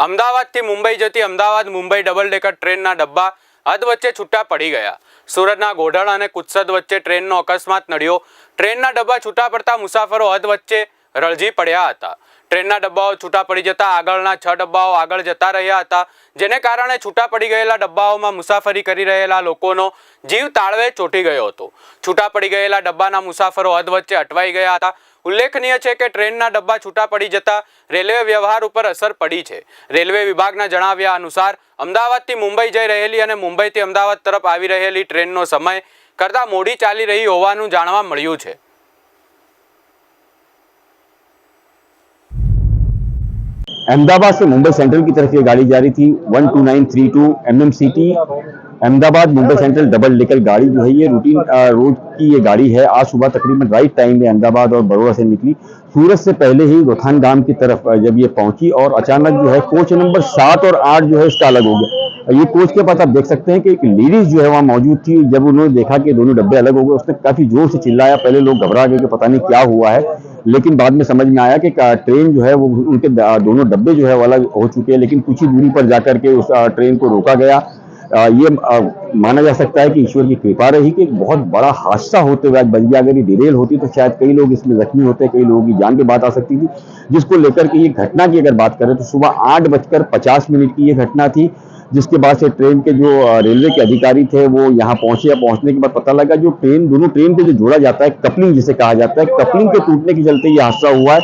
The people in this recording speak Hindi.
અમદાવાદથી મુંબઈ જતી અમદાવાદ મુંબઈ ડબલ ડેકર ટ્રેનના ડબ્બા હદ વચ્ચે છૂટા પડી ગયા. સુરતના ગોઢાણ અને કુત્સદ વચ્ચે ટ્રેનનો અકસ્માત નડ્યો. ટ્રેનના ડબ્બા છૂટા પડતા મુસાફરો હદ વચ્ચે રળજી પડ્યા હતા. ટ્રેનના ડબ્બાઓ છૂટા પડી જતા આગળના છ ડબ્બાઓ આગળ જતા રહ્યા હતા, જેને કારણે છૂટા પડી ગયેલા ડબ્બાઓમાં મુસાફરી કરી રહેલા લોકોનો જીવ તાળવે ચોંટી ગયો હતો. છૂટા પડી ગયેલા ડબ્બાના મુસાફરો હદ વચ્ચે અટવાઈ ગયા હતા. ઉલ્લેખનીય છે કે ટ્રેનના ડબ્બા છૂટા પડી જતા રેલવે વ્યવહાર ઉપર અસર પડી છે. રેલવે વિભાગના જણાવ્યા અનુસાર, અમદાવાદથી મુંબઈ જઈ રહેલી અને મુંબઈથી અમદાવાદ તરફ આવી રહેલી ટ્રેનનો સમય કરતાં મોડી ચાલી રહી હોવાનું જાણવા મળ્યું છે. अहमदाबाद से मुंबई सेंट्रल की तरफ़ ये गाड़ी जा रही थी 12932 MMCT Ahmedabad, Mumbai Central double decker गाड़ी जो है ये रूटीन रोड की ये गाड़ी है। आज सुबह तकरीबन राइट टाइम में अहमदाबाद और बड़ौदा से निकली। सूरत से पहले ही रोथान गाँव की तरफ़ जब ये पहुँची और अचानक जो है कोच नंबर सात और आठ जो है इसका अलग हो गया। ये कोच के पास आप देख सकते हैं कि एक लेडीज़ जो है वहाँ मौजूद थी। जब उन्होंने देखा कि दोनों डब्बे अलग हो गए, उसने काफ़ी ज़ोर से चिल्लाया। पहले लोग घबरा गए कि पता नहीं क्या हुआ है। लेकिन बाद में समझ में आया कि ट्रेन जो है वो उनके दोनों डब्बे जो है वो अलग हो चुके हैं, लेकिन कुछ ही दूरी पर जाकर के उस ट्रेन को रोका गया। ये माना जा सकता है कि ईश्वर की कृपा रही कि एक बहुत बड़ा हादसा होते हुए आज गया अगर ये डिरेल होती तो शायद कई लोग इसमें जख्मी होते, कई लोगों की जान पे बात आ सकती थी। जिसको लेकर के ये घटना की अगर बात करें तो सुबह आठ बजकर पचास मिनट की ये घटना थी, जिसके बाद से ट्रेन के जो रेलवे के अधिकारी थे वो यहाँ पहुँचे। या पहुँचने के बाद पता लगा जो ट्रेन, दोनों ट्रेन को जो जोड़ा जाता है, कपलिंग जिसे कहा जाता है, कपलिंग के टूटने के चलते ये हादसा हुआ है।